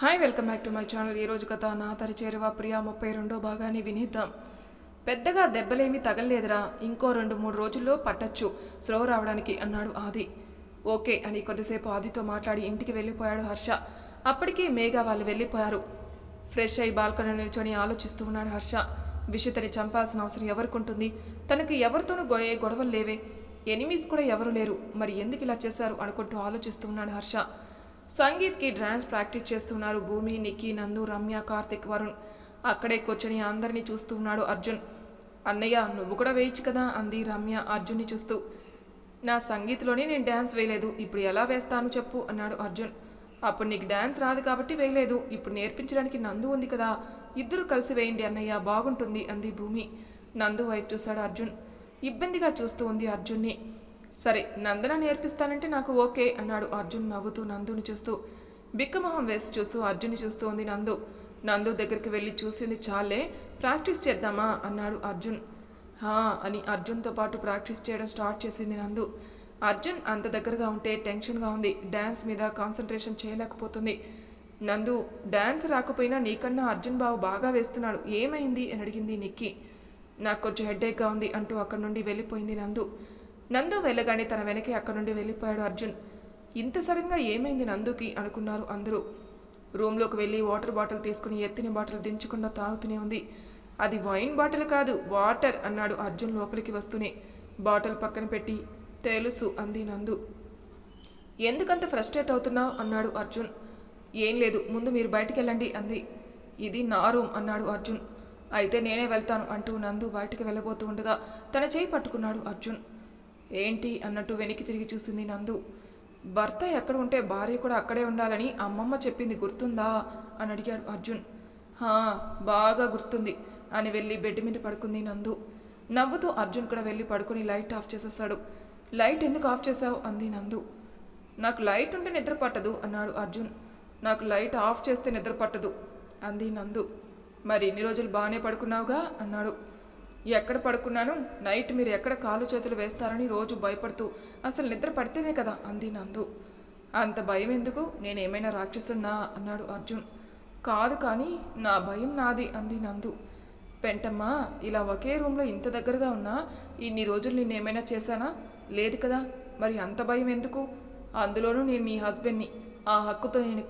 Hi welcome back to my channel ఈరోజు కథ నా తరి చేరువ ప్రియా ముప్పై రెండో భాగాన్ని వినిద్దాం. పెద్దగా దెబ్బలేమీ తగలలేదురా. ఇంకో రెండు మూడు రోజుల్లో పట్టచ్చు. స్లో రావడానికి అన్నాడు ఆది. ఓకే అని కొద్దిసేపు ఆదితో మాట్లాడి ఇంటికి వెళ్ళిపోయాడు హర్ష. అప్పటికే మేఘా వాళ్ళు వెళ్ళిపోయారు. ఫ్రెష్ అయి బాల్కనీ నిల్చొని ఆలోచిస్తూ ఉన్నాడు హర్ష. విషితని చంపాల్సిన అవసరం ఎవరికుంటుంది? తనకు ఎవరితోనూ గొయ్యే గొడవలు లేవే. ఎనిమీస్ కూడా ఎవరు లేరు. మరి ఎందుకు ఇలా చేశారు అనుకుంటూ ఆలోచిస్తూ ఉన్నాడు హర్ష. సంగీత్కి డ్యాన్స్ ప్రాక్టీస్ చేస్తున్నారు భూమి నిక్కి నందు రమ్య కార్తిక్ వరుణ్. అక్కడే కూర్చొని అందరినీ చూస్తూ ఉన్నాడు అర్జున్. అన్నయ్య నువ్వు కూడా వేయచ్చు కదా? అంది రమ్య అర్జున్ని చూస్తూ. నా సంగీత్లోనే నేను డ్యాన్స్ వేయలేదు. ఇప్పుడు ఎలా వేస్తాను చెప్పు అన్నాడు అర్జున్. అప్పుడు నీకు డ్యాన్స్ రాదు కాబట్టి వేయలేదు. ఇప్పుడు నేర్పించడానికి నందు ఉంది కదా. ఇద్దరు కలిసి వేయండి అన్నయ్య బాగుంటుంది అంది భూమి. నందు వైపు చూశాడు అర్జున్. ఇబ్బందిగా చూస్తూ ఉంది అర్జున్ని. సరే నందన నేర్పిస్తానంటే నాకు ఓకే అన్నాడు అర్జున్ నవ్వుతూ నందుని చూస్తూ. బిక్కమొహం వేసి చూస్తూ అర్జున్ని చూస్తూ ఉంది నందు. నందు దగ్గరికి వెళ్ళి చూసింది చాలే ప్రాక్టీస్ చేద్దామా అన్నాడు అర్జున్. హా అని అర్జున్తో పాటు ప్రాక్టీస్ చేయడం స్టార్ట్ చేసింది నందు. అర్జున్ అంత దగ్గరగా ఉంటే టెన్షన్గా ఉంది డ్యాన్స్ మీద కాన్సన్ట్రేషన్ చేయలేకపోతుంది. నందు డ్యాన్స్ రాకపోయినా నీకన్నా అర్జున్ బాబు బాగా వేస్తున్నాడు ఏమైంది అని అడిగింది నిక్కి. నాకు కొంచెం హెడ్ఏక్గా ఉంది అంటూ అక్కడి నుండి వెళ్ళిపోయింది నందు. నందు వెళ్ళగానే తన వెనకే అక్కడి నుండి వెళ్ళిపోయాడు అర్జున్. ఇంత సడన్గా ఏమైంది నందుకి? అనుకున్నారు అందరూ. రూమ్లోకి వెళ్ళి వాటర్ బాటిల్ తీసుకుని ఎత్తిన బాటిల్ దించకుండా తాగుతూనే ఉంది. అది వైన్ బాటిల్ కాదు వాటర్ అన్నాడు అర్జున్ లోపలికి వస్తూనే. బాటిల్ పక్కన పెట్టి తెలుసు అంది నందు. ఎందుకంత ఫ్రస్ట్రేట్ అవుతున్నావు? అన్నాడు అర్జున్. ఏం లేదు ముందు మీరు బయటికి వెళ్ళండి అంది. ఇది నా రూమ్ అన్నాడు అర్జున్. అయితే నేనే వెళ్తాను అంటూ నందు బయటికి వెళ్ళబోతూ ఉండగా తన చేయి పట్టుకున్నాడు అర్జున్. ఏంటి అన్నట్టు వెనక్కి తిరిగి చూసింది నందు. భర్త ఎక్కడ ఉంటే భార్య కూడా అక్కడే ఉండాలని అమ్మమ్మ చెప్పింది గుర్తుందా? అని అడిగాడు అర్జున్. హా బాగా గుర్తుంది అని వెళ్ళి బెడ్ మీద పడుకుంది నందు. నవ్వుతూ అర్జున్ కూడా వెళ్ళి పడుకుని లైట్ ఆఫ్ చేసేస్తాడు. లైట్ ఎందుకు ఆఫ్ చేసావు అంది నందు. నాకు లైట్ ఉంటే నిద్ర పట్టదు అన్నాడు అర్జున్. నాకు లైట్ ఆఫ్ చేస్తే నిద్ర పట్టదు అంది నందు. మరి ఇన్ని రోజులు బాగానే పడుకున్నావుగా? అన్నాడు. ఎక్కడ పడుకున్నాను? నైట్ మీరు ఎక్కడ కాలు చేతులు వేస్తారని రోజు భయపడుతూ అసలు నిద్ర పడితేనే కదా అంది నందు. అంత భయం ఎందుకు? నేనేమైనా రాక్షసున్నా? అన్నాడు అర్జున్. కాదు కానీ నా భయం నాది అంది నందు. పెంటమ్మా ఇలా ఒకే రూమ్లో ఇంత దగ్గరగా ఉన్నా ఇన్ని రోజులు నేనేమైనా చేశానా? లేదు కదా మరి అంత భయం ఎందుకు? అందులోనూ నేను నీ హస్బెండ్ని. ఆ హక్కుతో నేను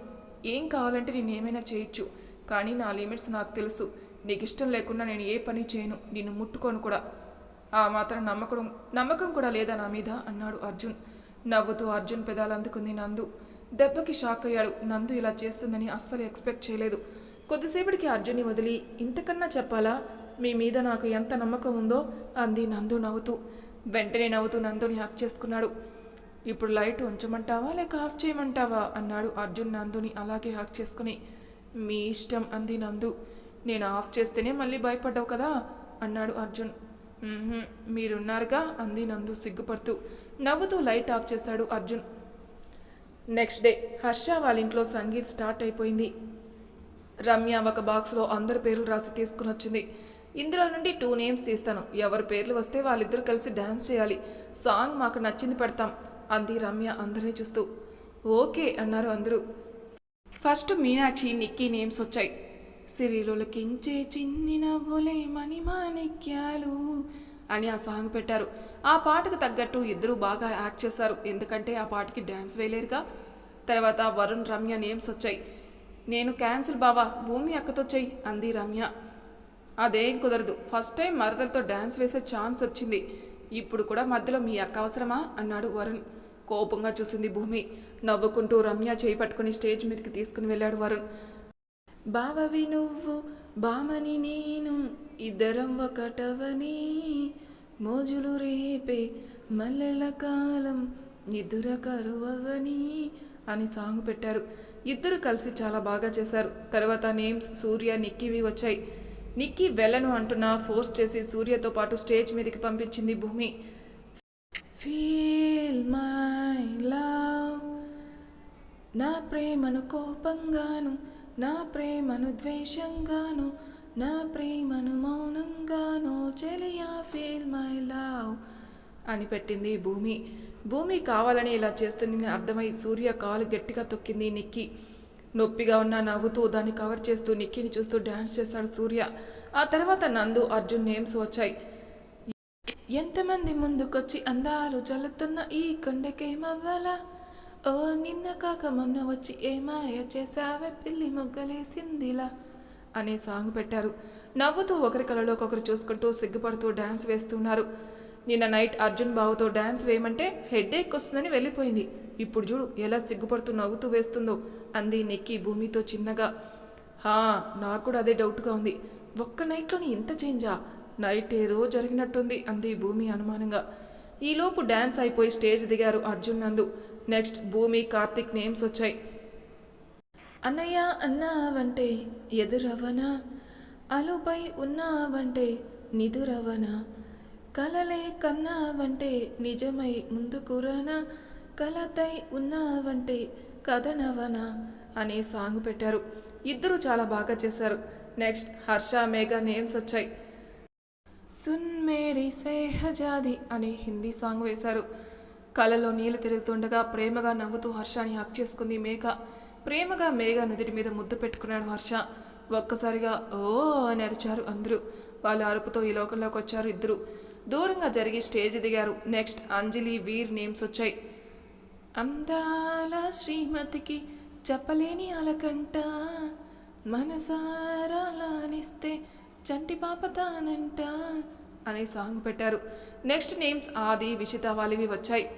ఏం కావాలంటే నేను ఏమైనా చేయొచ్చు. కానీ నా లిమిట్స్ నాకు తెలుసు. నీకు ఇష్టం లేకుండా నేను ఏ పని చేయను నిన్ను ముట్టుకోను కూడా. ఆ మాత్రం నమ్మకం నమ్మకం కూడా లేదా నా మీద? అన్నాడు అర్జున్. నవ్వుతూ అర్జున్ పెదాలు అందుకుంది నందు. దెబ్బకి షాక్ అయ్యాడు. నందు ఇలా చేస్తుందని అస్సలు ఎక్స్పెక్ట్ చేయలేదు. కొద్దిసేపటికి అర్జున్ని వదిలి ఇంతకన్నా చెప్పాలా? మీ మీద నాకు ఎంత నమ్మకం ఉందో? అంది నందు నవ్వుతూ. వెంటనే నవ్వుతూ నందుని హక్ చేసుకున్నాడు. ఇప్పుడు లైట్ ఉంచమంటావా లేక ఆఫ్ చేయమంటావా? అన్నాడు అర్జున్ నందుని అలాగే హక్ చేసుకుని. మీ ఇష్టం అంది నందు. నేను ఆఫ్ చేస్తేనే మళ్ళీ భయపడ్డావు కదా? అన్నాడు అర్జున్. మీరున్నారుగా? అంది నందు సిగ్గుపడుతూ. నవ్వుతూ లైట్ ఆఫ్ చేశాడు అర్జున్. నెక్స్ట్ డే హర్ష వాళ్ళ ఇంట్లో సంగీత్ స్టార్ట్ అయిపోయింది. రమ్య ఒక బాక్స్లో అందరి పేర్లు రాసి తీసుకుని వచ్చింది. ఇందులో నుండి టూ నేమ్స్ తీస్తాను. ఎవరి పేర్లు వస్తే వాళ్ళిద్దరూ కలిసి డ్యాన్స్ చేయాలి. సాంగ్ మాకు నచ్చింది పెడతాం అంది రమ్య అందరినీ చూస్తూ. ఓకే అన్నారు అందరూ. ఫస్ట్ మీనాక్షి నిక్కీ నేమ్స్ వచ్చాయి. సిరిలులకించే చిన్ని నవ్వులే మణిమాణిక్యాలు అని ఆ సాంగ్ పెట్టారు. ఆ పాటకు తగ్గట్టు ఇద్దరు బాగా యాక్ట్ చేశారు. ఎందుకంటే ఆ పాటకి డ్యాన్స్ వేయలేరుగా. తర్వాత వరుణ్ రమ్య నేమ్స్ వచ్చాయి. నేను క్యాన్సిల్ బావా భూమి అక్కతో చెయ్యి అంది రమ్య. అదేం కుదరదు. ఫస్ట్ టైం మరదలతో డ్యాన్స్ వేసే ఛాన్స్ వచ్చింది. ఇప్పుడు కూడా మధ్యలో మీ అక్క అవసరమా? అన్నాడు వరుణ్. కోపంగా చూసింది భూమి. నవ్వుకుంటూ రమ్య చేయి పట్టుకుని స్టేజ్ మీదకి తీసుకుని వెళ్ళాడు వరుణ్. బావవి నువ్వు బామని నేను ఇద్దరం ఒకటవని. మోజులు రేపే మల్లెల కాలం నిద్దుర కరువవని అని సాంగ్ పెట్టారు. ఇద్దరు కలిసి చాలా బాగా చేశారు. తర్వాత నేమ్స్ సూర్య నిక్కివి వచ్చాయి. నిక్కి వెళ్ళను అంటున్నా ఫోర్స్ చేసి సూర్యతో పాటు స్టేజ్ మీదకి పంపించింది భూమి. ఫీల్ మై లవ్ నా ప్రేమను కోపంగాను నా ప్రేమను ద్వేషంగాను నా ప్రేమను మౌనంగాను చెలియా ఫీల్ మై లవ్ అని పెట్టింది భూమి. భూమి కావాలని ఇలా చేస్తుందని అర్థమై సూర్య కాలు గట్టిగా తొక్కింది నిక్కి. నొప్పిగా ఉన్న నవ్వుతూ దాన్ని కవర్ చేస్తూ నిక్కిని చూస్తూ డ్యాన్స్ చేశాడు సూర్య. ఆ తర్వాత నందు అర్జున్ నేమ్స్ వచ్చాయి. ఎంతమంది ముందుకొచ్చి అందాలు చల్లుతున్న ఈ కొండకేమవ్వాలా ఓ నిన్న కాక మొన్న వచ్చి ఏమాయ చేసావే పిల్లి మొగ్గలేసిందిలా అనే సాంగ్ పెట్టారు. నవ్వుతూ ఒకరి కలలో ఒకరు చూసుకుంటూ సిగ్గుపడుతూ డ్యాన్స్ వేస్తున్నారు. నిన్న నైట్ అర్జున్ బాబుతో డ్యాన్స్ వేయమంటే హెడ్ వస్తుందని వెళ్ళిపోయింది. ఇప్పుడు చూడు ఎలా సిగ్గుపడుతూ నవ్వుతూ వేస్తుందో అంది నెక్కి భూమితో చిన్నగా. హా నాకు కూడా అదే డౌట్గా ఉంది. ఒక్క నైట్లోని ఇంత చేంజా? నైట్ ఏదో జరిగినట్టుంది అంది భూమి అనుమానంగా. ఈలోపు డ్యాన్స్ అయిపోయి స్టేజ్ దిగారు అర్జున్ నందు. నెక్స్ట్ భూమి కార్తిక్ నేమ్స్ వచ్చాయి. అన్నయ్య అన్నావంటే ఎదురవనా అలుపై ఉన్నావంటే నిదురవనా కలలే కన్నావంటే నిజమై ముందుకురానా? కలతై ఉన్నావంటే కథనవనా అనే సాంగ్ పెట్టారు. ఇద్దరు చాలా బాగా చేశారు. నెక్స్ట్ హర్ష మేఘా నేమ్స్ వచ్చాయి. సున్ మేరీ సేహజాది అనే హిందీ సాంగ్ వేశారు. కళ్ళలో నీళ్ళు తిరుగుతుండగా ప్రేమగా నవ్వుతూ హర్షాన్ని హక్ చేసుకుంది మేఘ. ప్రేమగా మేఘ నుదిటి మీద ముద్దు పెట్టుకున్నాడు హర్ష. ఒక్కసారిగా ఓ అని అరిచారు అందరూ. వాళ్ళ అరుపుతో ఈ లోకంలోకి వచ్చారు ఇద్దరు. దూరంగా జరిగి స్టేజ్ దిగారు. నెక్స్ట్ అంజలి వీర్ నేమ్స్ వచ్చాయి. అందాల శ్రీమతికి చెప్పలేని అలకంట. మనసారా చంటి చంటి పాపతానంట అనే సాంగ్ పెట్టారు. నెక్స్ట్ నేమ్స్ ఆది విషిత వాళ్ళవి వచ్చాయి.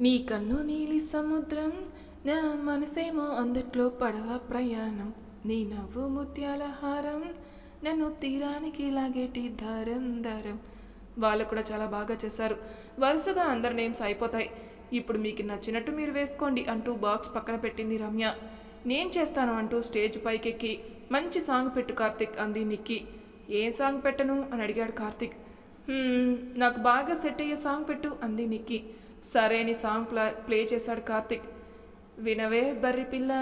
నీ కన్ను నీలి సముద్రం నా మనసేమో అందుట్లో పడవ ప్రయాణం. నీ నవ్వు ముత్యాల హారం నన్ను తీరానికి లాగేటి దారం దారం. వాళ్ళు కూడా చాలా బాగా చేశారు. వరుసగా అందరి నేమ్స్ అయిపోతాయి. ఇప్పుడు మీకు నచ్చినట్టు మీరు వేసుకోండి అంటూ బాక్స్ పక్కన పెట్టింది రమ్య. నేను చేస్తాను అంటూ స్టేజ్ పైకెక్కి. మంచి సాంగ్ పెట్టు కార్తిక్ అంది నిక్కి. ఏం సాంగ్ పెట్టను? అని అడిగాడు కార్తిక్. నాకు బాగా సెట్ అయ్యే సాంగ్ పెట్టు అంది నిక్కి. సరే అని సాంగ్ ప్లా ప్లే చేశాడు కార్తిక్. వినవే బర్రి పిల్ల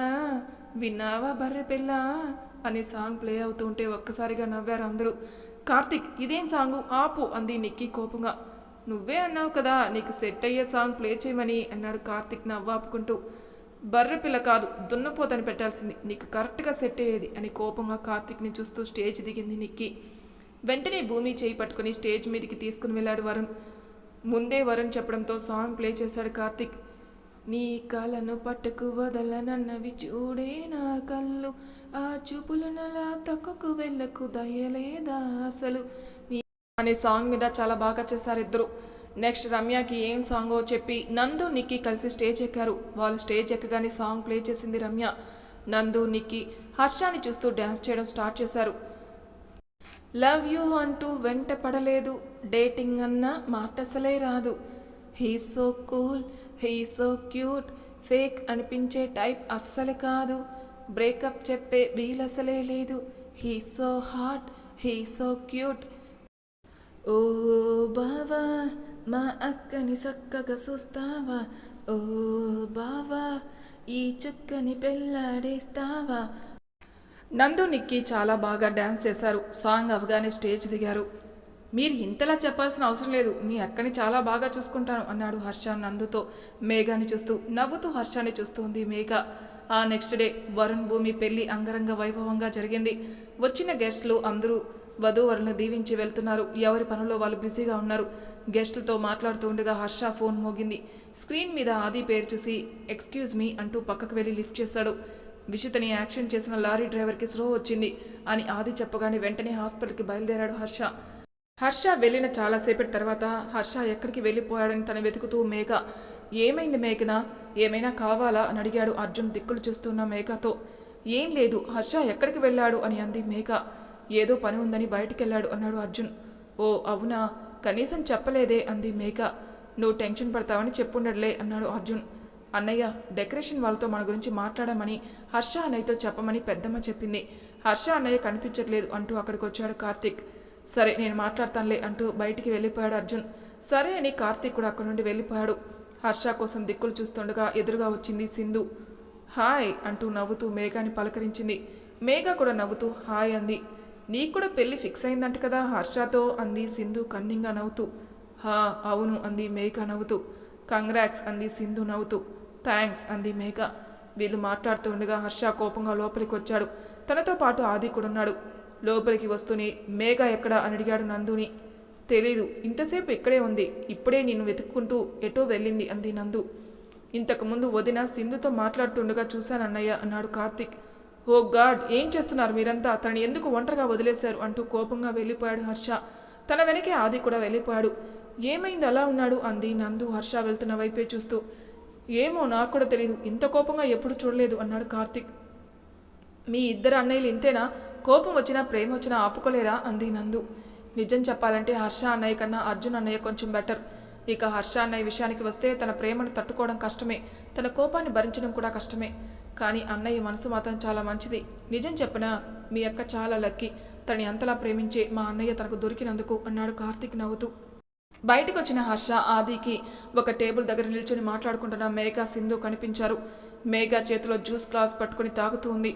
విన్నావా బర్రి పిల్ల? అనే సాంగ్ ప్లే అవుతుంటే ఒక్కసారిగా నవ్వారు అందరూ. కార్తిక్ ఇదేం సాంగు? ఆపు అంది నిక్కి కోపంగా. నువ్వే అన్నావు కదా నీకు సెట్ అయ్యే సాంగ్ ప్లే చేయమని అన్నాడు కార్తిక్ నవ్వు బర్రె పిల్ల కాదు దున్నపోతని పెట్టాల్సింది. నీకు కరెక్ట్గా సెట్ అయ్యేది అని కోపంగా కార్తిక్ని చూస్తూ స్టేజ్ దిగింది నిక్కి. వెంటనే భూమి చేయి పట్టుకుని స్టేజ్ మీదకి తీసుకుని వెళ్ళాడు వరుణ్. ముందే వరుణ్ చెప్పడంతో సాంగ్ ప్లే చేశాడు కార్తిక్. నీ కలను పట్టుకు వదలనన్నవి చూడే నా కళ్ళు. ఆ చూపులు నలా తక్కుకు వెళ్ళకు దయలేదా అసలు? నీ అనే సాంగ్ మీద చాలా బాగా చేశారు ఇద్దరు. నెక్స్ట్ రమ్యకి ఏం సాంగో చెప్పి నందు నిక్కి కలిసి స్టేజ్ ఎక్కారు. వాళ్ళు స్టేజ్ ఎక్కగానే సాంగ్ ప్లే చేసింది రమ్య. నందు నిక్కి హర్షాని చూస్తూ డ్యాన్స్ చేయడం స్టార్ట్ చేశారు. లవ్ యూ అంటూ వెంట పడలేదు. డేటింగ్ అన్న మాట అసలే రాదు. He so cool he so cute fake అనిపించే టైప్ అస్సలు కాదు. బ్రేకప్ చెప్పే వీల్ అసలే లేదు. He so hot he so cute ఓ బావా మా అక్కని చక్కగా చూస్తావా? ఓ బావా ఈ చుక్కని పెళ్ళాడేస్తావా? నందు నిక్కి చాలా బాగా డ్యాన్స్ చేశారు. సాంగ్ అవగానే స్టేజ్ దిగారు. మీరు ఇంతలా చెప్పాల్సిన అవసరం లేదు. మీ అక్కని చాలా బాగా చూసుకుంటాను అన్నాడు హర్ష నందుతో. మేఘాని చూస్తూ నవ్వుతూ హర్షాన్ని చూస్తుంది మేఘ. ఆ నెక్స్ట్ డే వరుణ్ భూమి పెళ్ళి అంగరంగ వైభవంగా జరిగింది. వచ్చిన గెస్ట్లు అందరూ వధూవరులను దీవించి వెళ్తున్నారు. ఎవరి పనుల్లో వాళ్ళు బిజీగా ఉన్నారు. గెస్టులతో మాట్లాడుతూ ఉండగా హర్ష ఫోన్ మోగింది. స్క్రీన్ మీద ఆది పేరు చూసి ఎక్స్క్యూజ్ మీ అంటూ పక్కకు వెళ్ళి లిఫ్ట్ చేశాడు. విషితని యాక్షన్ చేసిన లారీ డ్రైవర్కి స్లో వచ్చింది అని ఆది చెప్పగానే వెంటనే హాస్పిటల్కి బయలుదేరాడు హర్ష. హర్ష వెళ్ళిన చాలాసేపటి తర్వాత హర్ష ఎక్కడికి వెళ్ళిపోయాడని తను వెతుకుతూ మేఘ. ఏమైంది మేఘన? ఏమైనా కావాలా? అని అడిగాడు అర్జున్ దిక్కులు చూస్తున్న మేఘతో. ఏం లేదు. హర్ష ఎక్కడికి వెళ్ళాడు? అని అంది మేఘ. ఏదో పని ఉందని బయటికెళ్ళాడు అన్నాడు అర్జున్. ఓ అవునా? కనీసం చెప్పలేదే అంది మేఘ నువ్వు టెన్షన్ పడతావని చెప్పుండడులే అన్నాడు అర్జున్. అన్నయ్య డెకరేషన్ వాళ్ళతో మన గురించి మాట్లాడమని హర్ష అన్నయ్యతో చెప్పమని పెద్దమ్మ చెప్పింది. హర్ష అన్నయ్య కనిపించట్లేదు అంటూ అక్కడికి వచ్చాడు కార్తీక్. సరే నేను మాట్లాడతానులే అంటూ బయటికి వెళ్ళిపోయాడు అర్జున్. సరే అని కార్తీక్ కూడా అక్కడి నుండి వెళ్ళిపోయాడు. హర్ష కోసం దిక్కులు చూస్తుండగా ఎదురుగా వచ్చింది సింధు. హాయ్ అంటూ నవ్వుతూ మేఘాని పలకరించింది. మేఘ కూడా నవ్వుతూ హాయ్ అంది. నీకు కూడా పెళ్ళి ఫిక్స్ అయిందంట కదా హర్షతో అంది సింధు కన్నింగా నవ్వుతూ. హా అవును అంది మేఘ నవ్వుతూ. కంగ్రాక్స్ అంది సింధు నవ్వుతూ. థ్యాంక్స్ అంది మేఘ. వీళ్ళు మాట్లాడుతూ ఉండగా హర్ష కోపంగా లోపలికి వచ్చాడు. తనతో పాటు ఆది కూడా ఉన్నాడు. లోపలికి వస్తూనే మేఘ ఎక్కడ అని అడిగాడు నందుని. తెలీదు ఇంతసేపు ఇక్కడే ఉంది. ఇప్పుడే నిన్ను వెతుక్కుంటూ ఎటో వెళ్ళింది అంది నందు. ఇంతకుముందు వదిన సింధుతో మాట్లాడుతుండగా చూశానన్నయ్య అన్నాడు కార్తిక్. ఓ గాడ్ ఏం చేస్తున్నారు మీరంతా? తనని ఎందుకు ఒంటరిగా వదిలేశారు? అంటూ కోపంగా వెళ్ళిపోయాడు హర్ష. తన వెనకే ఆది కూడా వెళ్ళిపోయాడు. ఏమైంది అలా ఉన్నాడు? అంది నందు హర్ష వెళ్తున్న వైపే చూస్తూ. ఏమో నాకు కూడా తెలియదు ఇంత కోపంగా ఎప్పుడు చూడలేదు అన్నాడు కార్తిక్. మీ ఇద్దరు అన్నయ్యలు ఇంతేనా? కోపం వచ్చినా ప్రేమ వచ్చినా ఆపుకోలేరా? అంది నందు. నిజం చెప్పాలంటే హర్ష అన్నయ్య కన్నా అర్జున్ అన్నయ్య కొంచెం బెటర్. ఇక హర్ష అన్నయ్య విషయానికి వస్తే తన ప్రేమను తట్టుకోవడం కష్టమే. తన కోపాన్ని భరించడం కూడా కష్టమే. కానీ అన్నయ్య మనసు మాత్రం చాలా మంచిది. నిజం చెప్పిన మీ అక్క చాలా లక్కీ. తనని అంతలా ప్రేమించే మా అన్నయ్య తనకు దొరికినందుకు అన్నాడు కార్తీక్ నవ్వుతూ. బయటకు వచ్చిన హర్ష ఆదికి ఒక టేబుల్ దగ్గర నిల్చొని మాట్లాడుకుంటున్న మేఘా సింధు కనిపించారు. మేఘా చేతిలో జ్యూస్ గ్లాస్ పట్టుకుని తాగుతూ ఉంది.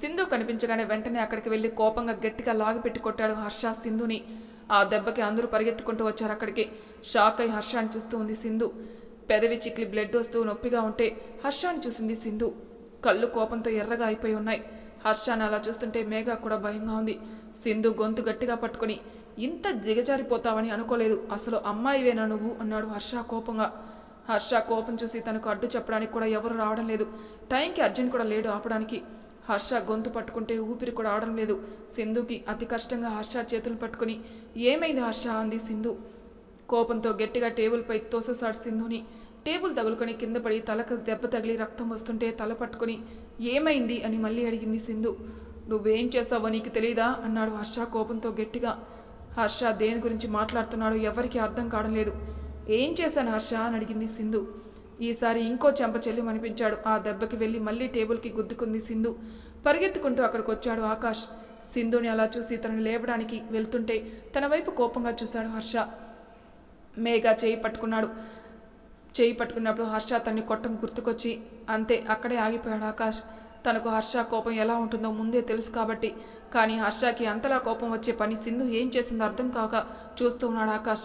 సింధు కనిపించగానే వెంటనే అక్కడికి వెళ్ళి కోపంగా గట్టిగా లాగిపెట్టి కొట్టాడు హర్ష సింధుని. ఆ దెబ్బకి అందరూ పరిగెత్తుకుంటూ వచ్చారు అక్కడికి. షాక్ అయి హర్షాన్ని చూస్తూ ఉంది సింధు. పెదవి చిక్లి బ్లడ్ వస్తూ నొప్పిగా ఉంటే హర్షాన్ని చూసింది సింధు. కళ్ళు కోపంతో ఎర్రగా అయిపోయి ఉన్నాయి. హర్షాన్ని అలా చూస్తుంటే మేఘా కూడా భయంగా ఉంది. సింధు గొంతు గట్టిగా పట్టుకుని ఇంత దిగజారిపోతావని అనుకోలేదు. అసలు అమ్మాయివేనా నువ్వు? అన్నాడు హర్ష కోపంగా. హర్ష కోపం చూసి తనకు అడ్డు చెప్పడానికి కూడా ఎవరు రావడం లేదు. టైంకి అర్జున్ కూడా లేడు ఆపడానికి. హర్ష గొంతు పట్టుకుంటే ఊపిరి కూడా ఆడడం లేదు. సింధుకి అతి కష్టంగా హర్ష చేతులు పట్టుకుని ఏమైంది హర్ష? అంది సింధు. కోపంతో గట్టిగా టేబుల్పై తోససాడు సింధుని. టేబుల్ తగులుకొని కింద పడి తలకు దెబ్బ తగిలి రక్తం వస్తుంటే తల పట్టుకొని ఏమైంది? అని మళ్ళీ అడిగింది సింధు. నువ్వేం చేస్తావో నీకు తెలీదా? అన్నాడు హర్ష కోపంతో గట్టిగా. హర్ష దేని గురించి మాట్లాడుతున్నాడో ఎవరికి అర్థం కావడం లేదు. ఏం చేశాను హర్ష? అని అడిగింది సింధు. ఈసారి ఇంకో చెంప చెల్లి అనిపించాడు ఆ దెబ్బకి వెళ్ళి మళ్ళీ టేబుల్కి గుద్దుకుంది సింధు. పరిగెత్తుకుంటూ అక్కడికి వచ్చాడు ఆకాష్. సింధుని అలా చూసి తనని లేవడానికి వెళ్తుంటే తన వైపు కోపంగా చూశాడు హర్ష. మేఘా చేయి పట్టుకున్నాడు. చేయి పట్టుకున్నప్పుడు హర్ష తన్ని కొట్టం గుర్తుకొచ్చి అంతే అక్కడే ఆగిపోయాడు ఆకాష్. తనకు హర్ష కోపం ఎలా ఉంటుందో ముందే తెలుసు కాబట్టి. కానీ హర్షకి అంతలా కోపం వచ్చే పని సింధు ఏం చేసిందో అర్థం కాక చూస్తూ ఉన్నాడు ఆకాష్.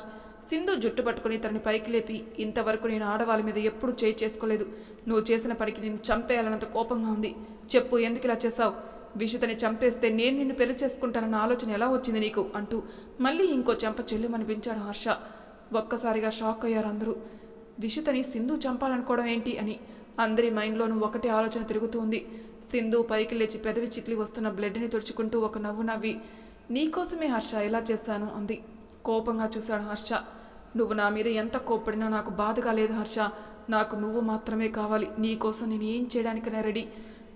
సింధు జుట్టు పట్టుకుని తనని పైకి లేపి ఇంతవరకు నేను ఆడవాళ్ళ మీద ఎప్పుడు చేయి చేసుకోలేదు. నువ్వు చేసిన పనికి నేను చంపేయాలన్నంత కోపంగా ఉంది. చెప్పు ఎందుకు ఇలా చేశావు? విషితని చంపేస్తే నేను నిన్ను పెళ్ళి చేసుకుంటానన్న ఆలోచన ఎలా వచ్చింది నీకు? అంటూ మళ్ళీ ఇంకో చెంప చెల్లుమనిపించాడు హర్ష. ఒక్కసారిగా షాక్ అయ్యారు అందరూ. విషితని సింధు చంపాలనుకోవడం ఏంటి అని అందరి మైండ్లోనూ ఒకటే ఆలోచన తిరుగుతూ ఉంది. సింధు పైకి లేచి పెదవి చిట్లి వస్తున్న బ్లడ్ని తుడుచుకుంటూ ఒక నవ్వు నవ్వి నీకోసమే హర్ష ఎలా చేశాను? అంది. కోపంగా చూశాడు హర్ష. నువ్వు నా మీద ఎంత కోప్పడినా నాకు బాధగా లేదు హర్ష. నాకు నువ్వు మాత్రమే కావాలి. నీకోసం నేను ఏం చేయడానికైనా రెడీ.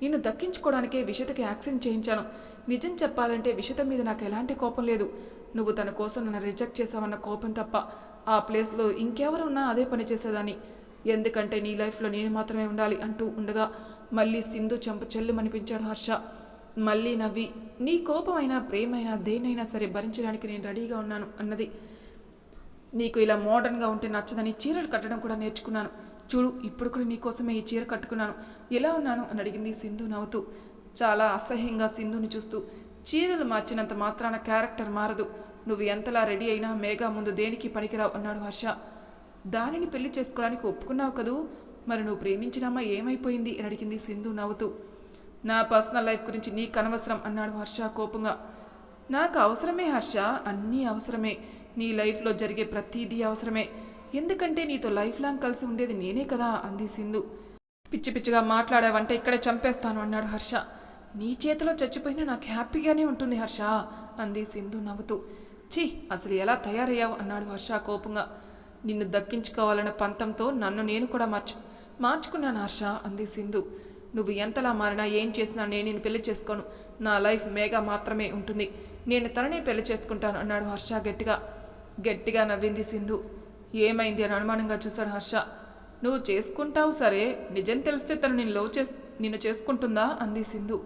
నిన్ను దక్కించుకోవడానికే విషతకి యాక్సిడెంట్ చేయించాను. నిజం చెప్పాలంటే విషత మీద నాకు ఎలాంటి కోపం లేదు. నువ్వు తన కోసం నన్ను రిజెక్ట్ చేసావన్న కోపం తప్ప ఆ ప్లేస్లో ఇంకెవరు ఉన్నా అదే పని చేసేదాన్ని. ఎందుకంటే నీ లైఫ్లో నేను మాత్రమే ఉండాలి అంటూ ఉండగా మళ్ళీ సింధు చెంప చెల్లుమనిపించాడు హర్ష. మళ్ళీ నవ్వి నీ కోపమైనా ప్రేమైనా దేన్నైనా సరే భరించడానికి నేను రెడీగా ఉన్నాను అన్నది. నీకు ఇలా మోడర్న్గా ఉంటే నచ్చదని చీరలు కట్టడం కూడా నేర్చుకున్నాను. చూడు ఇప్పుడు కూడా నీకోసమే ఈ చీర కట్టుకున్నాను. ఎలా ఉన్నాను? అని అడిగింది సింధు నవ్వుతూ. చాలా అసహ్యంగా సింధుని చూస్తూ చీరలు మార్చినంత మాత్రాన క్యారెక్టర్ మారదు. నువ్వు ఎంతలా రెడీ అయినా మేఘా ముందు దేనికి పనికిరావు అన్నాడు హర్ష. దానిని పెళ్ళి చేసుకోవడానికి ఒప్పుకున్నావు కదూ? మరి నువ్వు ప్రేమించినామా ఏమైపోయింది అని అడిగింది సింధు నవ్వుతూ. నా పర్సనల్ లైఫ్ గురించి నీకు అనవసరం అన్నాడు హర్ష కోపంగా. నాకు అవసరమే హర్ష అన్నీ అవసరమే. నీ లైఫ్లో జరిగే ప్రతిదీ అవసరమే. ఎందుకంటే నీతో లైఫ్ లాంగ్ కలిసి ఉండేది నేనే కదా అంది సింధు. పిచ్చి పిచ్చిగా మాట్లాడావంటే ఇక్కడే చంపేస్తాను అన్నాడు హర్ష. నీ చేతిలో చచ్చిపోయినా నాకు హ్యాపీగానే ఉంటుంది హర్ష అంది సింధు నవ్వుతూ. ఛీ అసలు ఎలా తయారయ్యావు అన్నాడు హర్ష కోపంగా. నిన్ను దక్కించుకోవాలన్న పంతంతో నన్ను నేను కూడా మార్చు మార్చుకున్నాను హర్ష అంది సింధు. నువ్వు ఎంతలా మారినా ఏం చేసినా నేను నేను పెళ్ళి చేసుకోను. నా లైఫ్ మేఘా మాత్రమే ఉంటుంది. నేను తననే పెళ్ళి చేసుకుంటాను అన్నాడు హర్ష గట్టిగా. గట్టిగా నవ్వింది సింధు. ఏమైంది అని అనుమానంగా చూశాడు హర్ష. నువ్వు చేసుకుంటావు సరే నిజం తెలిస్తే తను నిన్ను లవ్ చేస్ నిన్ను చేసుకుంటుందా? అంది సింధు.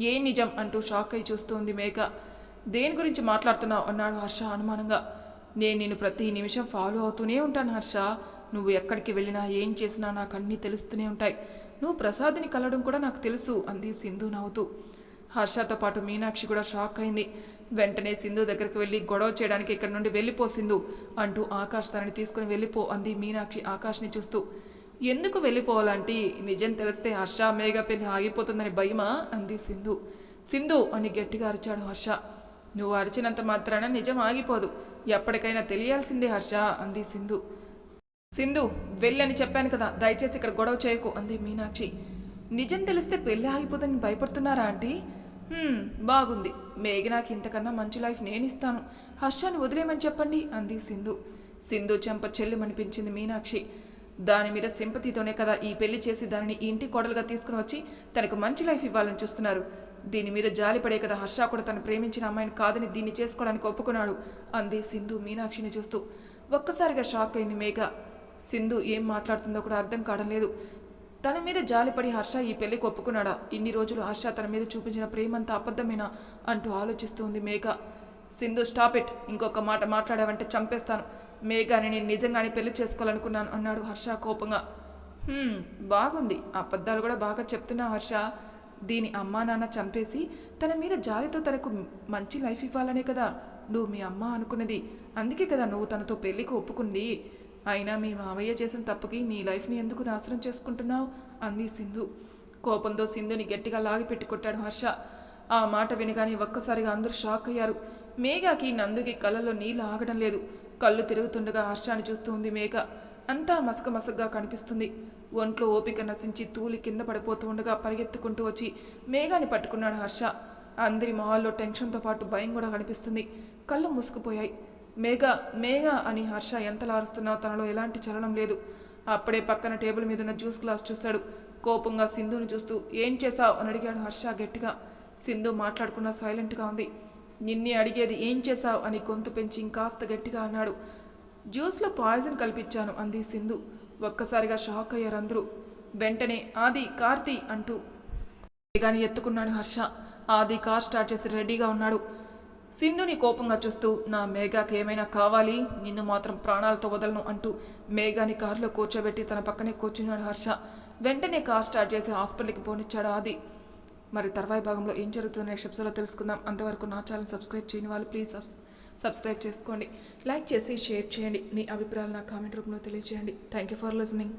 ఏ నిజం? అంటూ షాక్ అయి చూస్తుంది మేఘ. దేని గురించి మాట్లాడుతున్నావు? అన్నాడు హర్ష అనుమానంగా. నేను నిన్ను ప్రతి నిమిషం ఫాలో అవుతూనే ఉంటాను హర్ష. నువ్వు ఎక్కడికి వెళ్ళినా ఏం చేసినా నాకు అన్నీ తెలుస్తూనే ఉంటాయి. నువ్వు ప్రసాద్ని కలవడం కూడా నాకు తెలుసు అంది సింధు నవ్వుతూ. హర్షతో పాటు మీనాక్షి కూడా షాక్ అయింది. వెంటనే సింధు దగ్గరికి వెళ్ళి గొడవ చేయడానికి ఇక్కడ నుండి వెళ్ళిపో సింధు అంటూ ఆకాష్ తనని తీసుకుని వెళ్ళిపో అంది మీనాక్షి ఆకాష్ని చూస్తూ. ఎందుకు వెళ్ళిపోవాలంటే నిజం తెలిస్తే హర్ష మేఘ పెళ్ళి ఆగిపోతుందని భయమా? అంది సింధు. సింధు అని గట్టిగా అరిచాడు హర్ష. నువ్వు అరిచినంత మాత్రాన నిజం ఆగిపోదు. ఎప్పటికైనా తెలియాల్సిందే హర్ష అంది సింధు. సింధు వెళ్ళని చెప్పాను కదా దయచేసి ఇక్కడ గొడవ చేయకు అంది మీనాక్షి. నిజం తెలిస్తే పెళ్ళి ఆగిపోదని భయపడుతున్నారా ఆంటీ? బాగుంది. మేఘనాకి ఇంతకన్నా మంచి లైఫ్ నేను ఇస్తాను హర్షాన్ని వదిలేయమని చెప్పండి అంది సింధు. సింధు చెంప చెల్లుమనిపించింది మీనాక్షి. దాని మీద సింపతితోనే కదా ఈ పెళ్ళి చేసి దానిని ఈ ఇంటి కోడలుగా తీసుకుని వచ్చి తనకు మంచి లైఫ్ ఇవ్వాలని చూస్తున్నారు. దీని మీద జాలిపడే కదా హర్ష కూడా తను ప్రేమించిన అమ్మాయిని కాదని దీన్ని చేసుకోవడానికి ఒప్పుకున్నాడు అంది సింధు మీనాక్షిని చూస్తూ. ఒక్కసారిగా షాక్ అయింది మేఘ. సింధు ఏం మాట్లాడుతుందో కూడా అర్థం కావడం లేదు. తన మీద జాలిపడి హర్ష ఈ పెళ్ళికి ఒప్పుకున్నాడా? ఇన్ని రోజులు హర్ష తన మీద చూపించిన ప్రేమంతా అబద్ధమేనా? అంటూ ఆలోచిస్తూ ఉంది మేఘ. Sindhu stop it. ఇంకొక మాట మాట్లాడావంటే చంపేస్తాను. మేఘాని నేను నిజంగానే పెళ్ళి చేసుకోవాలనుకున్నాను అన్నాడు హర్ష కోపంగా. బాగుంది. అబద్ధాలు కూడా బాగా చెప్తున్నా హర్ష. దీని అమ్మా నాన్న చంపేసి తన మీద జాలితో తనకు మంచి లైఫ్ ఇవ్వాలనే కదా నువ్వు మీ అమ్మ అనుకున్నది. అందుకే కదా నువ్వు తనతో పెళ్ళికి ఒప్పుకుంది. అయినా మీ మావయ్య చేసిన తప్పుకి నీ లైఫ్ని ఎందుకు నాశనం చేసుకుంటున్నావు? అంది సింధు. కోపంతో సింధుని గట్టిగా లాగి కొట్టాడు హర్ష. ఆ మాట వినగానే ఒక్కసారిగా అందరూ షాక్ అయ్యారు. మేఘాకి నందుకి కళ్ళలో నీళ్ళు ఆగడం లేదు. కళ్ళు తిరుగుతుండగా హర్షాన్ని చూస్తూ ఉంది మేఘ. అంతా మసక మసగ్గా కనిపిస్తుంది. ఒంట్లో ఓపిక నశించి తూలి కింద పడిపోతూ ఉండగా పరిగెత్తుకుంటూ వచ్చి మేఘాన్ని పట్టుకున్నాడు హర్ష. అందరి మొహాల్లో టెన్షన్తో పాటు భయం కూడా కనిపిస్తుంది. కళ్ళు మూసుకుపోయాయి. మేఘ మేఘ అని హర్ష ఎంతలా అరుస్తున్నా తనలో ఎలాంటి చలనం లేదు. అప్పుడే పక్కన టేబుల్ మీద ఉన్న జ్యూస్ గ్లాస్ చూశాడు. కోపంగా సింధుని చూస్తూ ఏం చేశావు? అని అడిగాడు హర్ష గట్టిగా. సింధు మాట్లాడకుండా సైలెంట్గా ఉంది. నిన్నే అడిగేది ఏం చేశావు? అని గొంతు పెంచి ఇంకాస్త గట్టిగా అన్నాడు. జ్యూస్లో పాయిజన్ కల్పించాను అంది సింధు. ఒక్కసారిగా షాక్ అయ్యారు అందరూ వెంటనే ఆది కార్తీ అంటూ. గాని ఎత్తుకున్నాడు హర్ష. ఆది కార్ స్టార్ట్ చేసి రెడీగా ఉన్నాడు. సింధుని కోపంగా చూస్తూ నా మేఘాకి ఏమైనా కావాలి? నిన్ను మాత్రం ప్రాణాలతో వదలను అంటూ మేఘాని కారులో కూర్చోబెట్టి తన పక్కనే కూర్చున్నాడు హర్ష. వెంటనే కార్ స్టార్ట్ చేసి హాస్పిటల్కి పోనిచ్చాడు ఆది. మరి తర్వాయి భాగంలో ఏం జరుగుతుందో నెక్స్ట్ ఎపిసోడ్లో తెలుసుకుందాం. అంతవరకు నా ఛానల్ సబ్స్క్రైబ్ చేయని వాళ్ళు ప్లీజ్ సబ్స్క్రైబ్ సబ్స్క్రైబ్ చేసుకోండి. లైక్ చేసి షేర్ చేయండి. మీ అభిప్రాయాలు నా కామెంట్ రూపంలో తెలియజేయండి థ్యాంక్ యూ ఫర్ లిసనింగ్